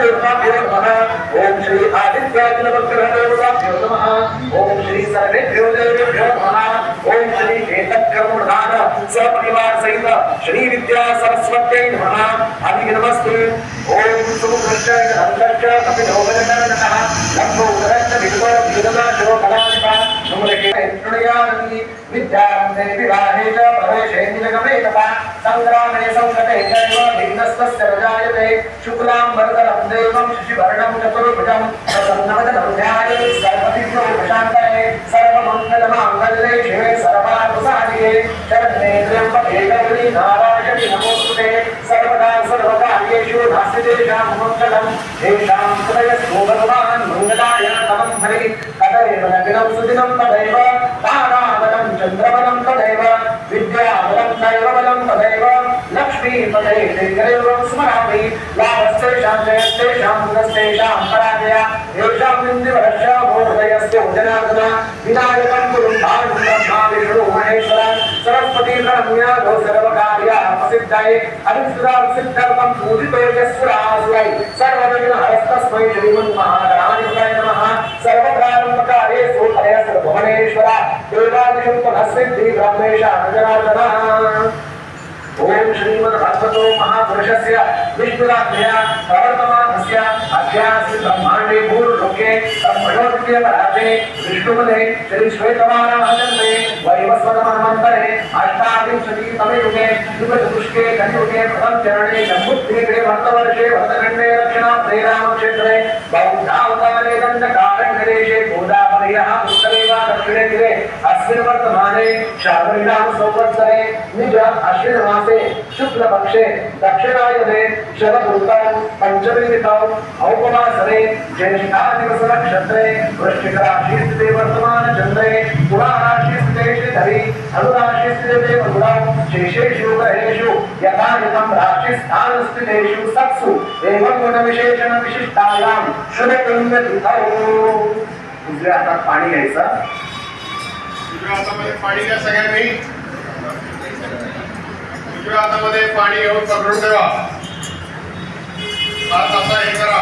देवताभ्यो नमः ओम श्री आदित्यादिनवग्रहदेवताभ्यो नमः ओम श्री सर्वेभ्यो देवेभ्यो नमः ओम श्री एतत्कर्मधान सपरिवार सहित श्री विद्या सरस्वत्यै नमः आदि नमस्ते ఓం సుముఖంచాయ సంకర్షణ కపి నోమజననః లంబో ఉదరక్ష విదువర విదువా శివ కళాధిప నమలకే ఇంద్రుడయామి విద్యాం దేవి రాహేత ప్రవేశేంద్ర గమేతప శివే సర్వార్థసాధికే శరణే త్ర్యంబకే గౌరీ నారాయణి నమోస్తుతే सर्वदा सर्वकार्येषु नास्ति तेषां मङ्गलं तेषां हृदयस्थो भगवान् मङ्गलाय तमं हरि तदैव नगिनं सुदिनं तदैव ताराबलं चन्द्रबलं तदैव विद्याबलं दैवबलं तदैव लक्ष्मीपदे देवं स्मरामि लाभस्तेषां जयस्तेषां पुनस्तेषां पराजया येषां निन्दिवर्षा भोदयस्य जनार्दन विनायकं कुरु भानु ब्रह्मा विष्णु महेश्वर सरस्वती प्रणम्या गो सर्वकार्या प्रसिद्धाय अनुसुरा सिद्धर्वं पूजितो यस्सुरासुरै सर्वविघ्न हरस्तस्मै श्रीमन्महागणाधिपतये नमः सर्वप्रारम्भकार्येषु हरयस्य भुवनेश्वर देवादिषु पुनःसिद्धि ब्रह्मेश जनार्दनः ओम श्रीमद्भगवतो महापुरुषस्य विष्णुराज्ञया प्रवर्तमानस्य अध्यास्य ब्रह्माण्डे भूर्लोके ब्रह्मणोद्य पराते विष्णुपदे श्री श्वेतवाराजन्मे वैवस्वतमन्वन्तरे अष्टाविंशतितमे युगे युगचतुष्के कलियुगे प्रथम चरणे जम्बुद्वीपे भक्तवर्षे भरतखण्डे दक्षिणाब्धे रामक्षेत्रे बौद्धावतारे दण्डकारण्यदेशे गोदावरीयः उत्तरे वा दक्षिणे दिवे अस्मिन् वर्तमाने श्रावणीनाम संवत्सरे निज अश्विन मासे शुक्ल पक्षे दक्षिणायने शरदृतौ पञ्चमी तिथौ औपवासरे ज्येष्ठा दिवस नक्षत्रे वृश्चिक राशि स्थिते वर्तमान चंद्रे पुरा राशि स्थिते श्रीधरि धनुराशि स्थिते देवगुणौ शेषेषु ग्रहेषु यथायुतं राशिस्थान स्थितेषु सत्सु एवं गुणविशेषण विशिष्टायां शुभकुंड तिथौ उजव्या हातात पाणी घ्यायचं. उजव्या हातामध्ये पाणी घ्या सगळ्यांनी. उजव्या हातामध्ये पाणी घेऊन पकडून ठेवा. हात असा हे करा.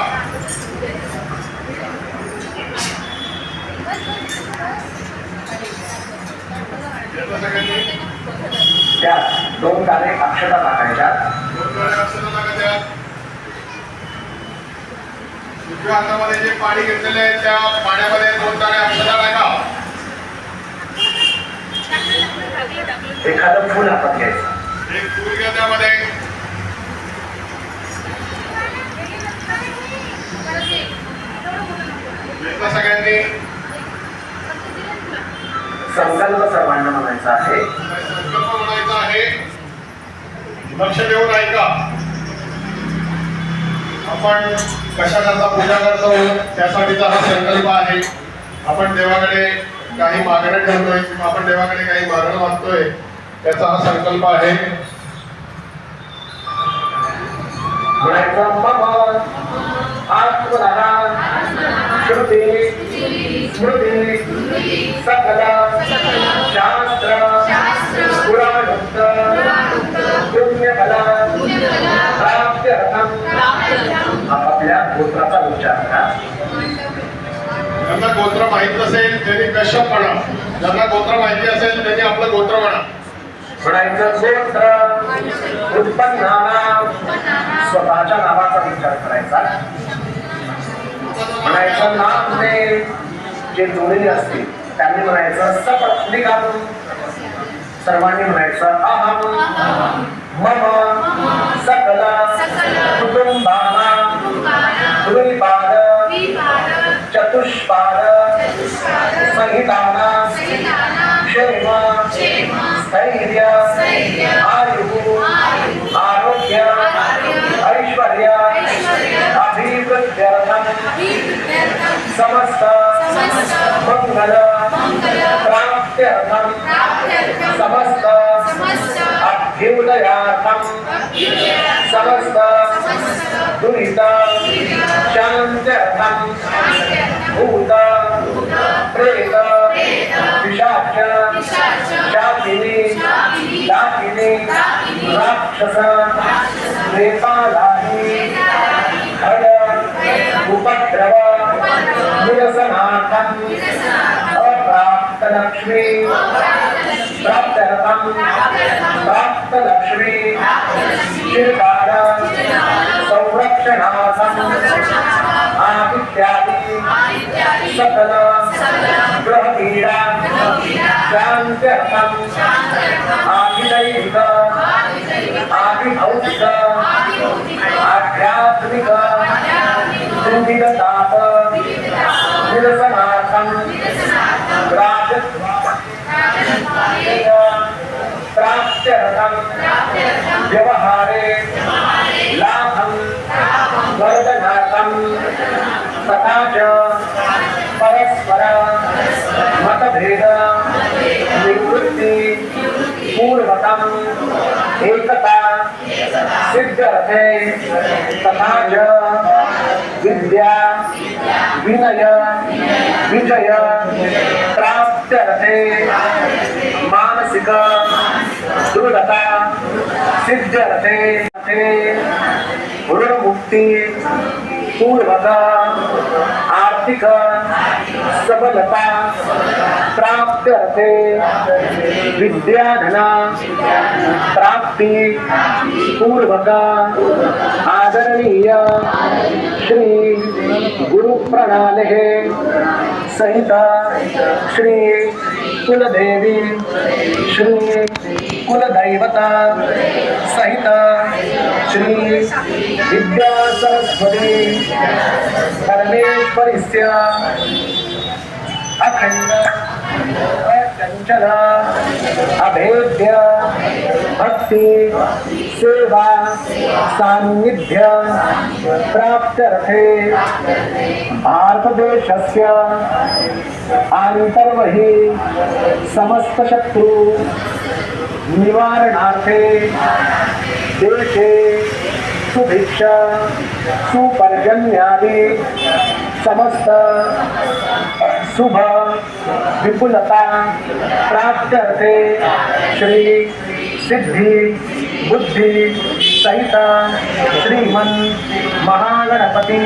त्यात दोन काळे अक्षता टाकायच्या दोन असं नका द्या उजव्या हातामध्ये जे पाणी घेतलेले आहे त्या पाण्यामध्ये दोन तारे अक्षता टाका एखादं फुल हातात घ्यायचं. एक फूल घ्या त्यामध्ये. सगळ्यांनी? संकल्प सर्वांना म्हणायचा आहे. संकल्प म्हणायचा आहे. लक्ष देऊन ऐका. आपण कशाकरता पूजा करतो? त्यासाठीचा हा संकल्प आहे. आपण देवाकडे काही मागण्या ठेवतोय किंवा आपण देवाकडे काही मागणं मागतोय त्याचा हा संकल्प आहे. आपापल्या गोत्राचा उच्चार करा ज्यांना गोत्र माहीत नसेल त्यांनी कश्यप म्हणा. ज्यांना गोत्र माहिती असेल त्यांनी आपलं गोत्र म्हणा. म्हणायचं गोत्र उत्पन्नानाम स्वतःच्या नावाचा विचार करायचा. म्हणायचं नाम ने जे जोडलेले असतील त्यांनी म्हणायचं सपत्निका. सर्वांनी म्हणायचं अहम मम. समस्त। मंगल। प्राप्त्यर्थम। समस्त। अभ्युदयार्थम। समस्त। दुरित शांत्यर्थम भूत। प्रेत। पिशाच शाकिनी। डाकिनी राक्षस। प्रेतालाही निरसनार्थम अप्राप्त लक्ष्मी प्राप्त्यर्थम प्राप्त लक्ष्मी चिरकाल संरक्षणार्थम आदित्यादि सकल ग्रह पीडा शांत्यर्थम आदिदैविक आदिभौतिक आध्यात्मिक व्यवहारे। लाभम वर्धनार्थम तथा च परस्पर मतभेद, निवृत्ति पूर्वकम एकता, सिद्ध्यर्थे तथा च विद्या, विनय, विजय, प्राप्त्यर्थे मानसिक दृढता सिद्ध्यर्थे गुणमुक्ती पूर्वता आर्थिक सबलता प्राप्त्यर्थे विद्याधना प्राप्ती पूर्वका आदरणीय श्री गुरु प्रणाले श्री कुलदेवी श्री कुलदैवता सहिता श्री विद्या सरस्वती परमेश्वरस्य अखंड चंचला अभेद्य भक्ति सेवा सान्निध्य प्राप्त्यर्थे भारतदेशस्य आन्तर्बहि समस्तशत्रु निवारणार्थे देशे सुभिक्षा सुपर्जन्यादि समस्त शुभ विपुलता प्राप्त्यर्थे श्री सिद्धि बुद्धी सहित श्रीमन महागणपती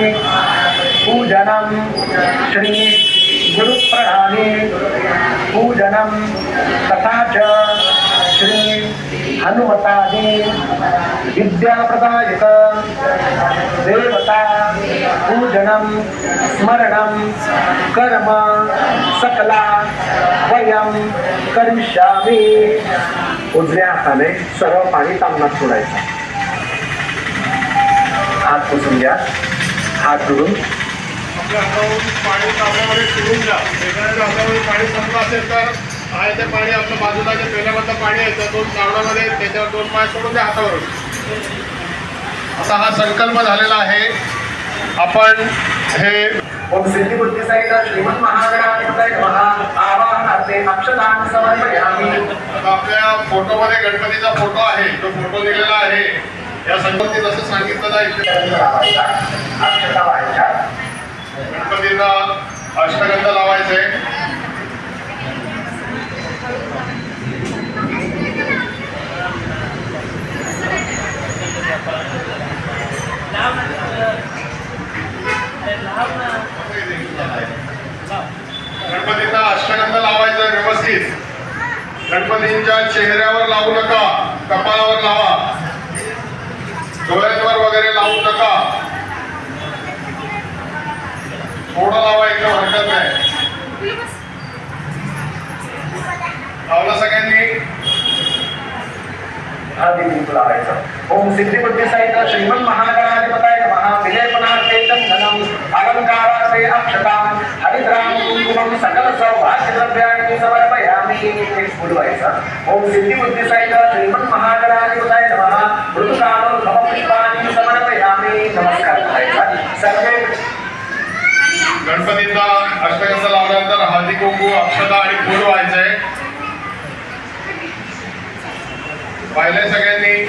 पूजनम श्री गुरुप्रणाली पूजनं पूजनम तथा च श्री हनुमतादि विद्याप्रदायक देवता पूजनम स्मरणम कर्म सकला वयम करिष्यामी उजव्या हाताने सर्व पाणी तांबणात सोडायचं. हात पुसून घ्या. हात धुवून पाणी तांबण्यामध्ये सोडून द्या. एखाद्या पाणी संपलं असेल तर आहे ते पाणी आपलं बाजूला जे पेल्यामधलं पाणी आहे त्या दोन तावडामध्ये त्याच्यावर दोन पाय सोडून द्या हातावरून. आता हा संकल्प झालेला आहे. आपण हे ओम सिद्धी बुद्धी सहित अक्षतां समर्पयामि आता आपल्या फोटोमध्ये गणपतीचा फोटो आहे तो फोटो दिलेला आहे. या संकल्पने जसं सांगितलं जाईल. अक्षता व्हायच्या गणपतीला अष्टगंध लावायचे. लावायचं ओम सिद्धी नमः. विलेपनार्थे चंदनम अलंकारार्थे अक्षतां हरिद्रां कुंकुमं सकल समर्पयामि एक बोलवायचं ओम सिद्धी बुद्धी सहित नमः. मृदुकामोद्भव पुष्पाणि समर्पयामि. नमस्कार करायचा सर्वे गणपतींना अष्टगंध लावल्यानंतर हळदी कुंकू अक्षता आणि फूल व्हायचंय पाहिलंय सगळ्यांनी?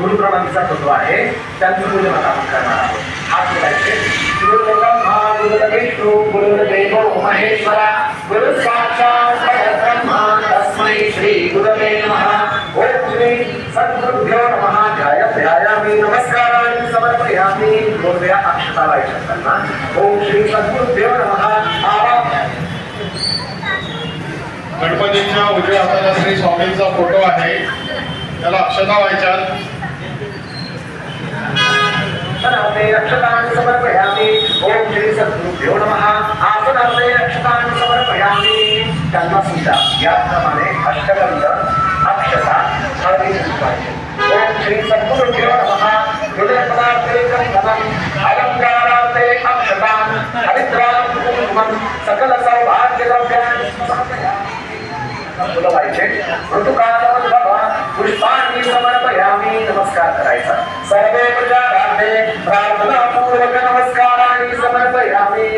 गुरुप्रमाणीचा फोटो आहे. त्यांचं पूजन आता आपण करणार आहोत. हात मिळायचे. गुरुब्रह्मा गुरुविष्णू गुरुदेव महेश्वरा गुरु साक्षात परब्रह्मा तस्मै श्री गुरवे नमः. ओम श्री सद्गुरुभ्यो नमः. ध्याय ध्यायामि नमस्काराणि समर्पयामि. गुरुव्या अक्षता वाईशताना ओम श्री सद्गुरुभ्यो नमः. आवा गणपतीच्या उजव्या हाताला श्री स्वामींचा फोटो आहे. त्याला अक्षता व्हायच्या आसनार्थे अक्षतानि समर्पयामि. ओम श्री सद्गुरुभ्यो नमः. आसनार्थे अक्षतानि समर्पयामि. त्यांना सुद्धा याप्रमाणे अष्टगंध अक्षता हळदी कुंकवाचे ओम श्री सद्गुरुभ्यो नमः. हृदयपदार्थे कंकणम् अलंकारार्थे अक्षतां हरिद्रां कुंकुमं सकल सौभाग्यद्रव्याणि समर्पयामि. फुलं व्हायचे ऋतुकाल पुष्पांनी समर्पयामी नमस्कार करायचा. सर्वे प्रजाराधे प्रार्थनापूर्वक नमस्कारांनी समर्पयामी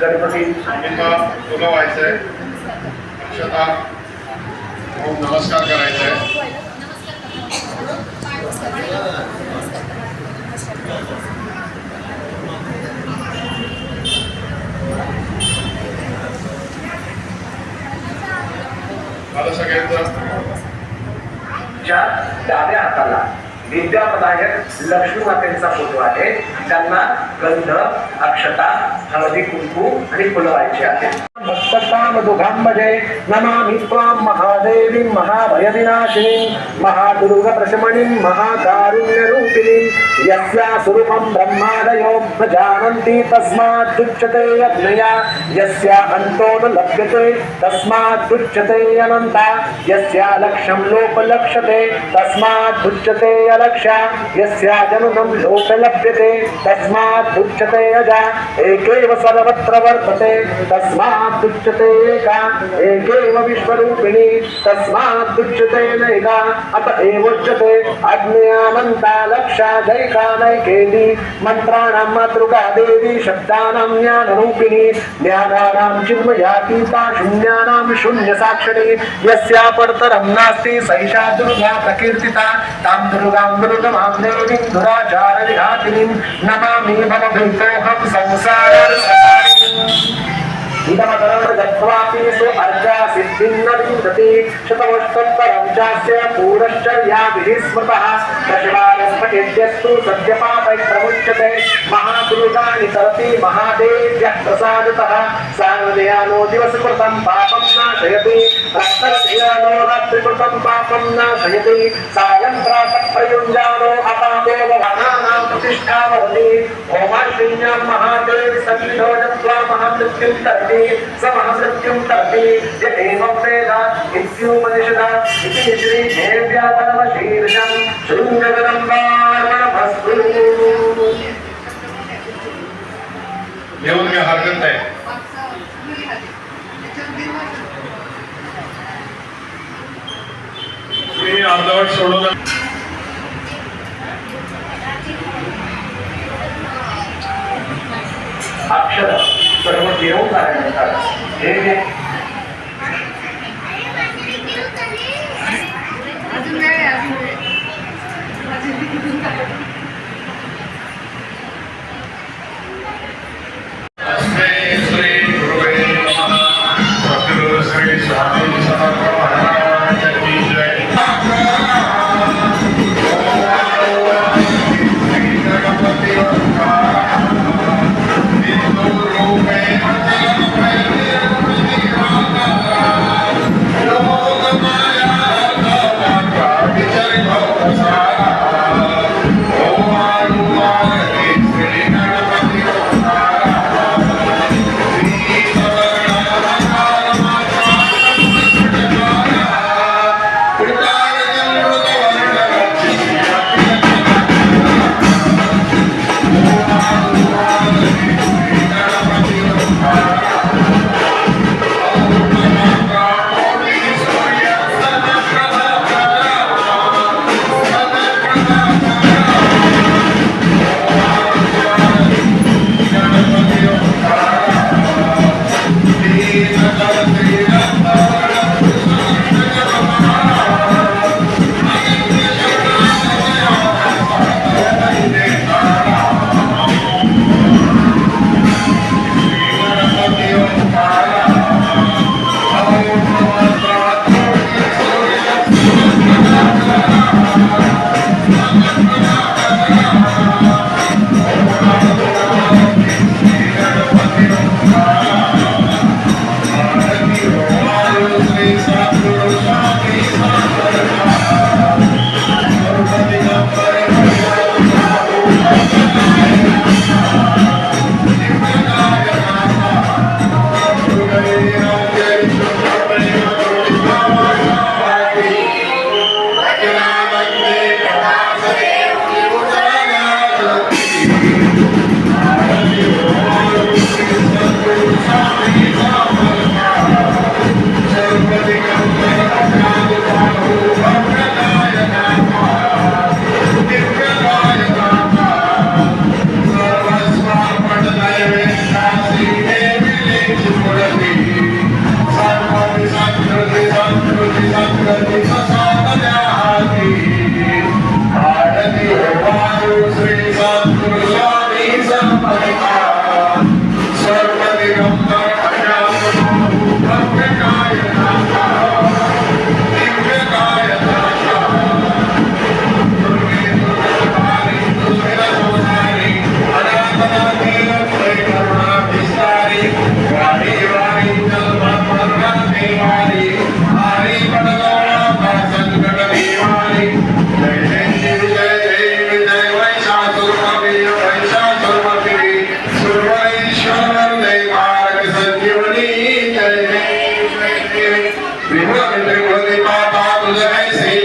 गणपती. स्वामींना फुलं व्हायचंय. अक्षता ओम नमस्कार करायचंय. डाव्या हाताला. विद्यापदायक लक्ष्मी मातेचा फोटो आहे. त्यांना गंध अक्षता हळदी कुंकू आणि फुलं व्हायची आहे भक्तताम दुघांबजे नमामि त्वां महादेवीं महाभयविनाशिनीं महादुर्ग प्रशमणीं महाकारुण्यरूपिणीं यस्या स्वरूपं ब्रह्मादयो न जानन्ति तस्मात् तुच्छते यज्ञया यस्या अन्तो न लभ्यते तस्मात् तुच्छते अनन्ता यस्या लक्ष्यं लोपलक्ष्यते तस्मात् तुच्छते अलक्ष्या यस्या जननं लोकलभ्यते तस्मात् तुच्छते अजा एकेव सर्वत्र वर्तते तस्मात् तुच्छते एका एकेव विश्वरूपिणी तस्मात् तुच्छते नैका। अत एवोच्यते अज्ञानन्ता लक्षा जैका नैकेति। मन्त्राणां मातृका देवी शब्दानां ज्ञानरूपिणी। ज्ञानानां चिन्मयातीता शून्यानां शून्यसाक्षिणी। यस्या पडतरं नास्ति सैषा दुर्गा प्रकीर्तिता। तां दुर्गां दुर्गमां देवीं दुराचारविघातिनीं नमामि भवभीतोऽहं संसार अर्जा सिद्धिन्न विन्दति शतवर्षोत्तरं चास्य पूरश्चर्याभिः स्मृतः दशवारस्फटेद्यस्तु सद्यपापै प्रमुच्यते महादुर्गाणि तरति महादेव्यः प्रसादतः सार्वजयानो दिवसकृतं पापं नाशयति रक्तदयानो रात्रिकृतं पापं नाशयति सायं प्रातः प्रयुञ्जानो अपापो वनानां प्रतिष्ठा महामृत्युं स महामृत्युं य एवं वेद इत्युपनिषदा इति परमशीर्षं हरकत मी अर्धवट सोडून अक्षर सर्व देऊन झाल्यानंतर हे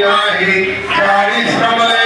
lillahi, Kari Samale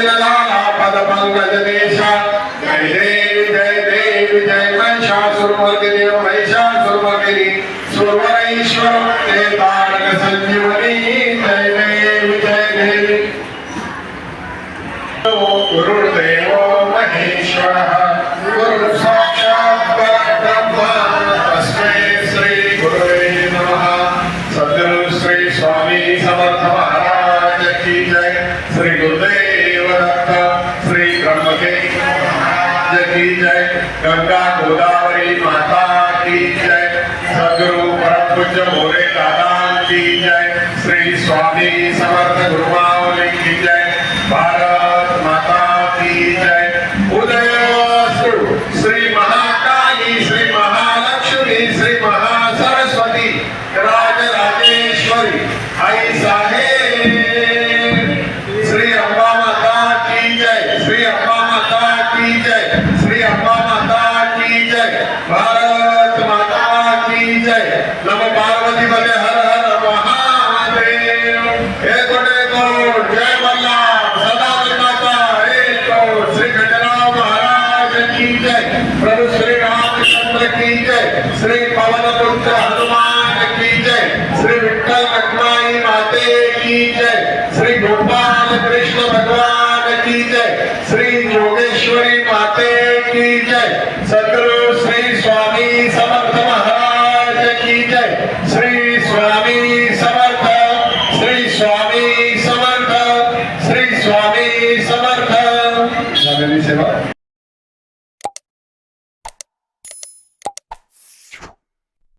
ilallah. सद्गुरु परमपूज्य मोरे दादांची जय। श्री स्वामी समर्थ गुरुमावली की जय। भारत माता की जय।